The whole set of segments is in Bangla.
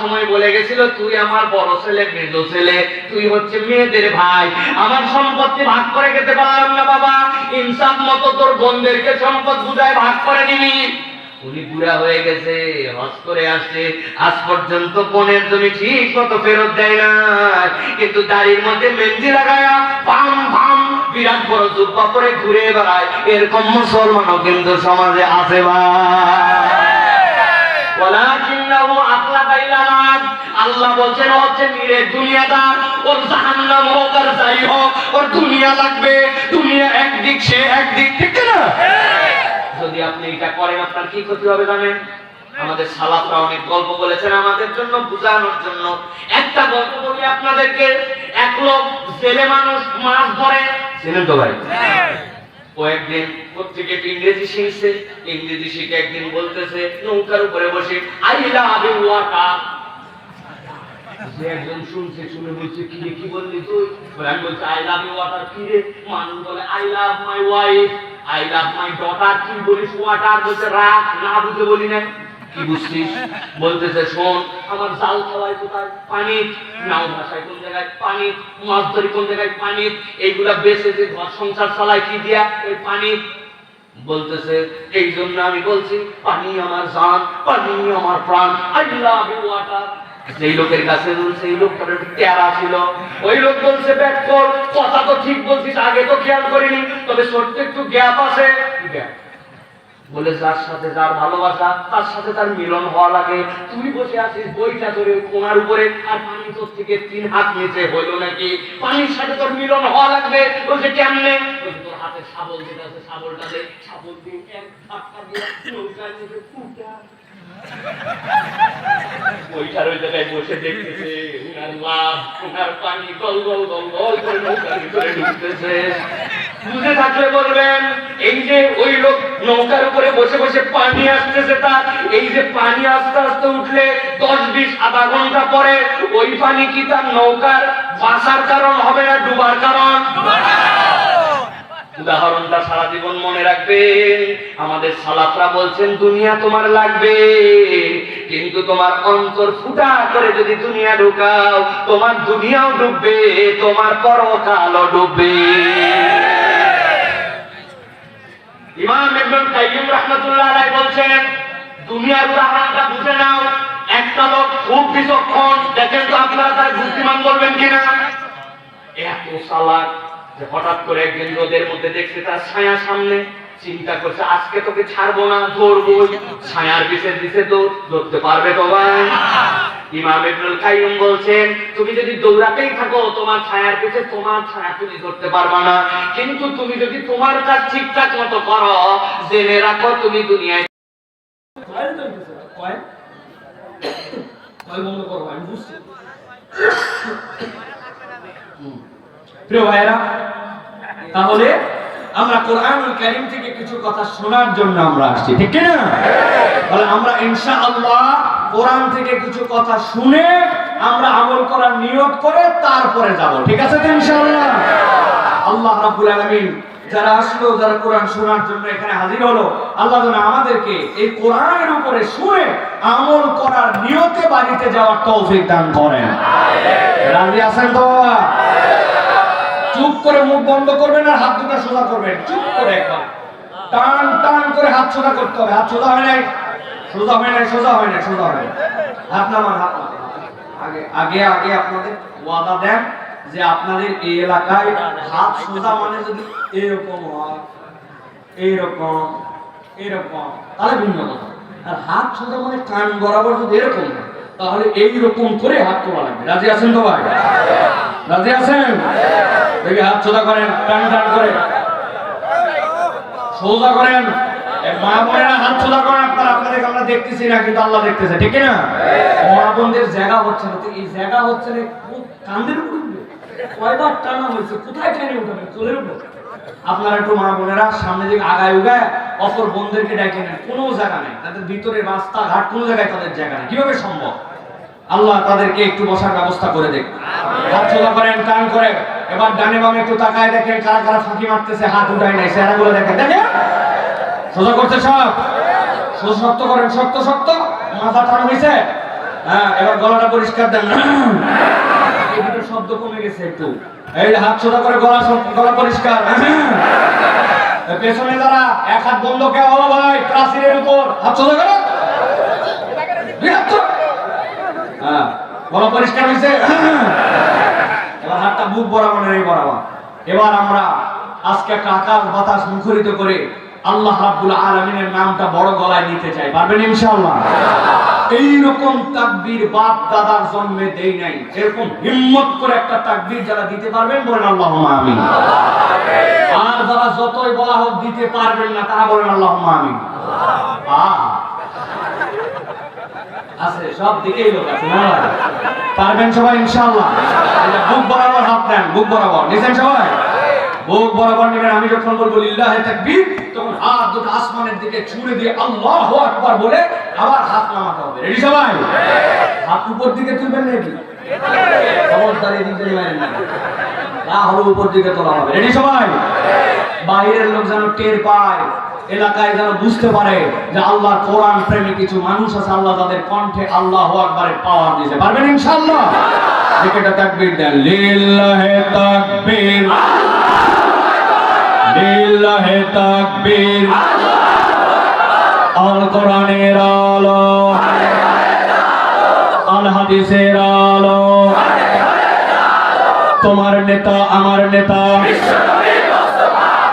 সময় বলে গেছিল, তুই আমার বড় ছেলে ছেলে, তুই হচ্ছে মেয়েদের ভাই। আমার সম্পত্তি ভাগ করে খেতে পারলাম না বাবা। ইনসাফ মতো তোর বোনদেরকে সম্পদ বুঝায় ভাগ করে নিবি। উনি বুড়া হয়ে গেছে করে আসছে। আজ পর্যন্ত বোনের জমি ঠিক মতো ফেরত দেয় না কিন্তু দাড়ির মধ্যে মেহেন্দি লাগায়া পাম পাম বিরাট বড় জুব্বা পরে ঘুরে বেড়ায়। এরকম মুসলমানও কিন্তু সমাজে আছে ভাই। আল্লাহ বলছেন, ও হচ্ছে নিরে দুনিয়াদার, ওর জাহান্নাম হোক আর যাই হোক, ওর দুনিয়া লাগবে, দুনিয়া একদিক, সে একদিক, ঠিক না? যদি আপনি এটা করেন, আপনার কি ক্ষতি হবে জানেন? আমাদের সালাফরা অনেক গল্প বলেছেন আমাদের জন্য, বোঝানোর জন্য। একটা গল্প বলি আপনাদেরকে, এক লোক ছেলে মানুষ মাছ ধরে। ছিলেন তো ভাই ও একদিন প্রত্যেকে ইংরেজি শিখছে, ইংরেজি শিখে একদিন বলতেছে, নৌকার উপরে বসে আই লাভ ওয়াটার যে একজন শুনছে, শুনে বলছে, কি রে, কি বললি তুই? আমি বলছি আই লাভ ইউ ওয়াটার কি রে? মানুষ বলে I love my wife I love my daughter কি বলিস ওয়াটার বলছে না বুঝে বলি না কি বুঝছিস? বলতেছে, শোন, আমার জাল কোথায়? পানি? নাও ভাষায় কোন জায়গায়? পানি। মাছ ধরি, কোন জায়গায়? পানি। এইগুলা বেঁচে যে ঘর সংসার চালায়, কি দিয়া? এই পানি। বলতেছে এই জন্য আমি বলছি, পানি আমার জান, পানি আমার প্রাণ আই লাভ ইউ ওয়াটার যেই লোকের কাছে সেই লোকটার টেরা ছিল ওই লোক বলছে ব্যাক কর কথা তো ঠিক বলছিস, আগে তো খেয়াল করিনি, তবে সত্য একটু গ্যাপ আছে। বলে যার সাথে যার ভালোবাসা, তার সাথে তার মিলন হওয়া লাগে। তুমি বসে আছিস, বইটা ধরে কোনার উপরে, আর পানি তোর থেকে তিন হাত নিচে হইল নাকি? পানির সাথে তোর মিলন হওয়া লাগবে। বলছে, কেমনে? তোর হাতে শাবল যেটা আছে, শাবলটা দে। শাবল দিয়ে এক ধাক্কা দিয়ে ফুটা ওইটার ওই জায়গায় বসে দেখতেছে, উনার উনার পানি গল গল গল গল করে নৌকার ভিতরে ঢুকতেছে। বুঝে থাকলে বলবেন, এই যে ওই লোক নৌকার উপরে বসে বসে পানি আসতেছে তার, এই যে পানি আস্তে আস্তে উঠলে দশ বিশ আধা ঘণ্টা পরে ওই পানি কি তার নৌকার বাসার কারণ হবে না ডুবার কারণ? উদাহরণটা সারা জীবন মনে রাখবেন আমাদের সালাফরা বলছেন, দুনিয়া তোমার লাগবে। কিন্তু তোমার অন্তর ফুটা করে যদি দুনিয়া ঢুকাও, তোমার দুনিয়াও ডুববে, তোমার পরকালও ডুববে। ইমাম ইবনুল কাইয়্যিম রাহমাতুল্লাহ আলাইহি বলছেন, দুনিয়ার উদাহরণটা বুঝে নাও। একটা লোক খুব বিচক্ষণ। দেখেন তো আপনারা তার বুদ্ধিমান বলবেন কিনা? এত সালাক হঠাৎ করে একদিন রোদের মধ্যে দেখছে তার ছায়া সামনে, চিন্তা করছে, আজকে তোকে ছাড়বো না, ধরবই। ছায়ার পিছে দিছে তো ধরতে পারবে তো ইমাম ইবনুল কাইয়্যিম বলছেন, তুমি যদি দৌড়াতেই থাকো, তোমার ছায়ার পিছে তোমার ছায়া তুমি ধরতে পারবা না। কিন্তু তুমি যদি তোমার কাজ ঠিকঠাক মতো করো, জেনে রাখো তুমি দুনিয়ায় প্রিয় ভাইয়েরা তাহলে আমরা কোরআনুল কারীম থেকে কিছু কথা শোনার জন্য আমরা আসছি, ঠিক কি না তাহলে আমরা ইনশাআল্লাহ কোরআন থেকে কিছু কথা শুনে আমরা আমল করার নিয়ত করে তারপরে যাব, ঠিক আছে তো ইনশাআল্লাহ? আল্লাহ রাব্বুল আলামিন যারা আসলো, যারা কোরআন শোনার জন্য এখানে হাজির হলো, আল্লাহ যেন আমাদেরকে এই কোরআনের উপরে শুনে আমল করার নিয়তে বাড়িতে যাওয়ার তৌফিক দান করেন। রাজি আছেন তো? চুপ করে মুখ বন্ধ করবেন আর হাত দুটো সোজা করবেন। চুপ করে একবার। টান টান করে হাত সোজা করতে হবে। হাত সোজা হয় নাই? সোজা হয় নাই, সোজা হয় নাই, সোজা হয় হাত নামান, হাত আগে আগে আগে আপনাদের ওয়াদা দেন যে আপনাদের এই এলাকায় হাত সোজা মানে যদি এরকম হয় এইরকম এরকম, তাহলে ভিন্ন কথা। আর হাত সোজা মানে কান বরাবর যদি এরকম তাহলে এইরকম করে হাত তোলা লাগবে। রাজি আছেন তো ভাই? রাজি আছেন? দেখি হাত সোজা করেন, টান টান করে। সোজা করেন। করেন, আপনারা একটু মা বোনেরা সামনে দিকে আগায় উগায় অপর নেন, কোনো জায়গা নেই। তাদের ভিতরে রাস্তা ঘাট কোনো জায়গায় তাদের জায়গা নেই। কীভাবে সম্ভব? আল্লাহ তাদেরকে একটু বসার ব্যবস্থা করে দেখ হাত করেন, টান করে এবার ডানে বামে একটু তাকায় দেখেন কারা কারা ফাঁকি মারতেছে, হাত উঠায় নাই, চেহারাগুলো দেখেন। দেখেন? সোজা করছে সব। সোজা শক্ত করেন, শক্ত শক্ত। মাথা টান হয়েছে হ্যাঁ এবার গলাটা পরিষ্কার দেন। এই দুটো শব্দ কমে গেছে একটু। এই হাত সোজা করে গলা গলা পরিষ্কার। পেছনে যারা, এক হাত বন্ধ কে হলো ভাই, প্রাচীরের উপর। হাত সোজা করো। হ্যাঁ গলা পরিষ্কার হয়েছে বুক বরাবর এই বরাবর। এবার আমরা আজকে একটা আকাশ বাতাস মুখরিত করে আল্লাহ রাব্বুল আলামিনের নামটা বড় গলায় নিতে চাই। পারবেন ইনশাআল্লাহ? এইরকম তাকবীর বাপ দাদার জন্মে দেই নাই। এরকম হিম্মত করে একটা তাকবীর যারা দিতে পারবেন, বলেন আল্লাহুম্মা আমিন। আর যারা যতই বলা হোক দিতে পারবেন না, তারা বলেন আল্লাহুম্মা আমিন। আছে, সব দিকেই লোক আছে, না? পারবেন সবাই, ইনশাআল্লাহ। বুক বরাবর হাত দেন, বুক বরাবর। নিছেন সবাই? বুক বরাবর নেবেন। আমি যখন বলব, লিল্লাহে তাকবীর তখন হাত দুটো আসমানের দিকে ছুঁড়ে দিয়ে আল্লাহু আকবার বলে আবার হাত নামাতে হবে। রেডি সবাই? হাত উপর দিকে তুলবেন নাকি খবরদার এদিকে নেবেন না না। হলো উপর দিকে তোলা হবে। রেডি সবাই? বাইরের লোক যেন টের পায়। এলাকায় যেন বুঝতে পারে যে আল্লাহ কোরআন প্রেমী কিছু মানুষ আছে, আল্লাহ তাদের কণ্ঠে আল্লাহ আকবারের পাওয়ার দিয়েছে। পারবেন তাকবীর দেন, লিল্লাহে তাকবীর লিল্লাহে তাকবীর, আল কোরআনের আলো, আল হাদিসের আলো, তোমার নেতা, আমার নেতা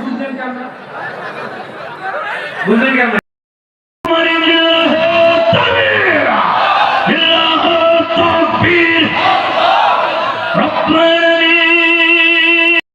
বুঝলেন কেমন? বুঝলেন কেমন?